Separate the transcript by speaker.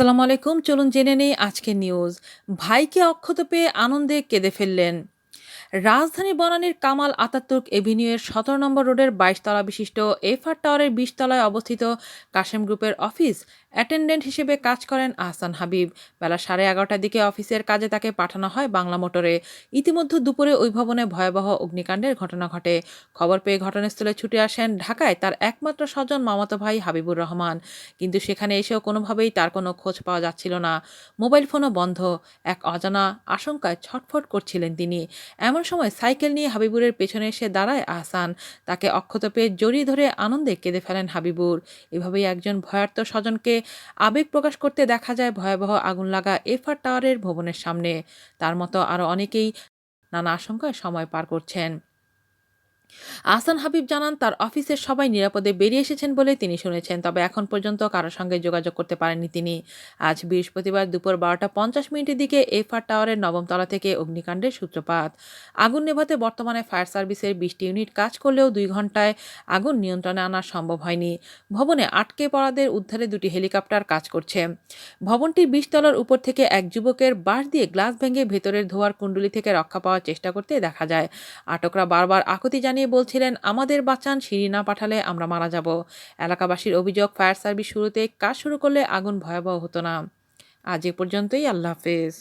Speaker 1: আসসালামু আলাইকুম। চলুন জেনে নেই আজকের নিউজ ভাইকে অক্ষত পেয়ে আনন্দে কেঁদে ফেললেন রাজধানী বনানীর কামাল আতাতুর্ক এভিনিউয়ের সতেরো নম্বর রোডের বাইশতলা বিশিষ্ট এফআর টাওয়ারের বিশতলায় অবস্থিত কাশেম গ্রুপের অফিস অ্যাটেন্ডেন্ট হিসেবে কাজ করেন আহসান হাবিব। বেলা সাড়ে এগারোটার দিকে অফিসের কাজে তাকে পাঠানো হয় বাংলা মোটরে। ইতিমধ্যে দুপুরে ওই ভবনে ভয়াবহ অগ্নিকাণ্ডের ঘটনা ঘটে। খবর পেয়ে ঘটনাস্থলে ছুটে আসেন ঢাকায় তার একমাত্র স্বজন মামাতো ভাই হাবিবুর রহমান। কিন্তু সেখানে এসেও কোনোভাবেই তার কোনো খোঁজ পাওয়া যাচ্ছিল না। মোবাইল ফোনও বন্ধ। এক অজানা আশঙ্কায় ছটফট করছিলেন তিনি। এমন সময় সাইকেল নিয়ে হাবিবুরের পেছনে এসে দাঁড়ায় আহসান। তাকে অক্ষত পেয়ে জড়িয়ে ধরে আনন্দে কেঁদে ফেলেন হাবিবুর। এভাবেই একজন ভয়ার্ত স্বজনকে আবেগ প্রকাশ করতে দেখা যায় ভয়াবহ আগুন লাগা এফআর টাওয়ারের ভবনের সামনে। তার মতো আরও অনেকেই নানা আশঙ্কায় সময় পার করছেন। আহসান হাবিব জানান, তার অফিসের সবাই নিরাপদে বেরিয়ে এসেছেন বলে তিনি শুনেছেন, তবে এখন পর্যন্ত কারোর সঙ্গে যোগাযোগ করতে পারেননি তিনি। আজ বৃহস্পতিবার দুপুর বারোটা পঞ্চাশ মিনিটের দিকে এফআর টাওয়ারের নবম তলা থেকে অগ্নিকাণ্ডের সূত্রপাত। আগুন নেভাতে বর্তমানে ফায়ার সার্ভিসের বিশটি ইউনিট কাজ করলেও দুই ঘন্টায় আগুন নিয়ন্ত্রণে আনা সম্ভব হয়নি। ভবনে আটকে পড়াদের উদ্ধারে দুটি হেলিকপ্টার কাজ করছে। ভবনটির বিশ তলার উপর থেকে এক যুবকের বাঁশ দিয়ে গ্লাস ভেঙে ভেতরের ধোয়ার কুণ্ডুলি থেকে রক্ষা পাওয়ার চেষ্টা করতে দেখা যায়। আটকরা বারবার আকুতি জানিয়ে বলছিলেন, আমাদের বাঁচান, সিঁড়ি না পাঠালে আমরা মারা যাব। এলাকাবাসীর অভিযোগ, ফায়ার সার্ভিস শুরুতে কাজ শুরু করলে আগুন ভয়াবহ হতো না। আজ এ পর্যন্তই, আল্লাহ হাফেজ।